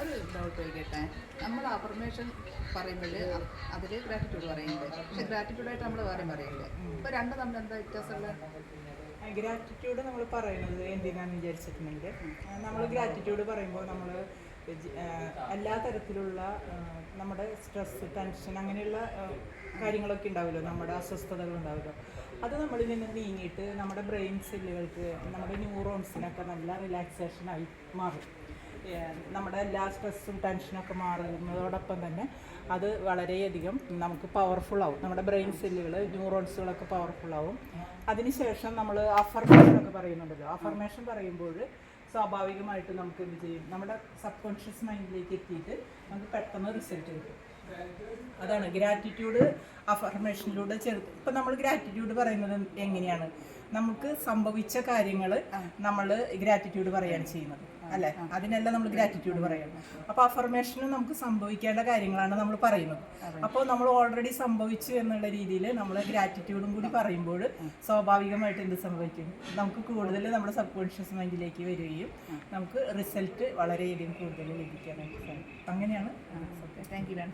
ഒരു ഡൗട്ട് ചോദിക്കട്ടെ നമ്മൾ അഫർമേഷൻ പറയുമ്പോൾ അതിൽ ഗ്രാറ്റിറ്റ്യൂഡ് പറയുന്നുണ്ട് പക്ഷെ ഗ്രാറ്റിറ്റ്യൂഡായിട്ട് നമ്മൾ വേറെ പറയില്ലേ ഇപ്പോൾ രണ്ടും തമ്മിൽ എന്താ വ്യത്യാസമുള്ള? ഗ്രാറ്റിറ്റ്യൂഡ് നമ്മൾ പറയുന്നത് എന്തിനാന്ന് വിചാരിച്ചിട്ടുണ്ടെങ്കിൽ നമ്മൾ ഗ്രാറ്റിറ്റ്യൂഡ് പറയുമ്പോൾ നമ്മൾ എല്ലാ തരത്തിലുള്ള നമ്മുടെ സ്ട്രെസ് ടെൻഷൻ അങ്ങനെയുള്ള കാര്യങ്ങളൊക്കെ ഉണ്ടാവുമല്ലോ. നമ്മുടെ അസ്വസ്ഥതകൾ ഉണ്ടാവുമല്ലോ. അത് നമ്മളിൽ നിന്ന് നീങ്ങിയിട്ട് നമ്മുടെ ബ്രെയിൻ സെല്ലുകൾക്ക് നമ്മുടെ ന്യൂറോൺസിനൊക്കെ നല്ല റിലാക്സേഷനായി മാറും. നമ്മുടെ എല്ലാ സ്ട്രെസ്സും ടെൻഷനൊക്കെ മാറുന്നതോടൊപ്പം തന്നെ അത് വളരെയധികം നമുക്ക് പവർഫുൾ ആവും. നമ്മുടെ ബ്രെയിൻ സെല്ലുകൾ ന്യൂറോൺസുകളൊക്കെ പവർഫുൾ ആവും. അതിനുശേഷം നമ്മൾ അഫർമേഷൻ ഒക്കെ പറയുന്നുണ്ടല്ലോ. അഫർമേഷൻ പറയുമ്പോൾ സ്വാഭാവികമായിട്ട് നമുക്ക് എന്ത് ചെയ്യും? നമ്മുടെ സബ് കോൺഷ്യസ് മൈൻഡിലേക്ക് എത്തിയിട്ട് നമുക്ക് പെട്ടെന്ന് റിസൾട്ട് കിട്ടും. അതാണ് ഗ്രാറ്റിറ്റ്യൂഡ് അഫർമേഷനിലൂടെ ചെറു ഇപ്പം നമ്മൾ ഗ്രാറ്റിറ്റ്യൂഡ് പറയുന്നത് എങ്ങനെയാണ്? നമുക്ക് സംഭവിച്ച കാര്യങ്ങൾ നമ്മൾ ഗ്രാറ്റിറ്റ്യൂഡ് പറയുകയാണ് ചെയ്യുന്നത് അല്ലെ? അതിനെല്ലാം നമ്മൾ ഗ്രാറ്റിറ്റ്യൂഡ് പറയണം. അപ്പൊ അഫർമേഷനും നമുക്ക് സംഭവിക്കേണ്ട കാര്യങ്ങളാണ് നമ്മൾ പറയുന്നത്. അപ്പോൾ നമ്മൾ ഓൾറെഡി സംഭവിച്ചു എന്നുള്ള രീതിയിൽ നമ്മൾ ഗ്രാറ്റിറ്റ്യൂഡും കൂടി പറയുമ്പോൾ സ്വാഭാവികമായിട്ട് എന്ത് സംഭവിക്കും? നമുക്ക് കൂടുതൽ നമ്മുടെ സബ് കോൺഷ്യസ് മൈൻഡിലേക്ക് വരികയും നമുക്ക് റിസൾട്ട് വളരെയധികം കൂടുതൽ ലഭിക്കാനായിട്ട് സാധിക്കും. അങ്ങനെയാണ് താങ്ക് യു മാം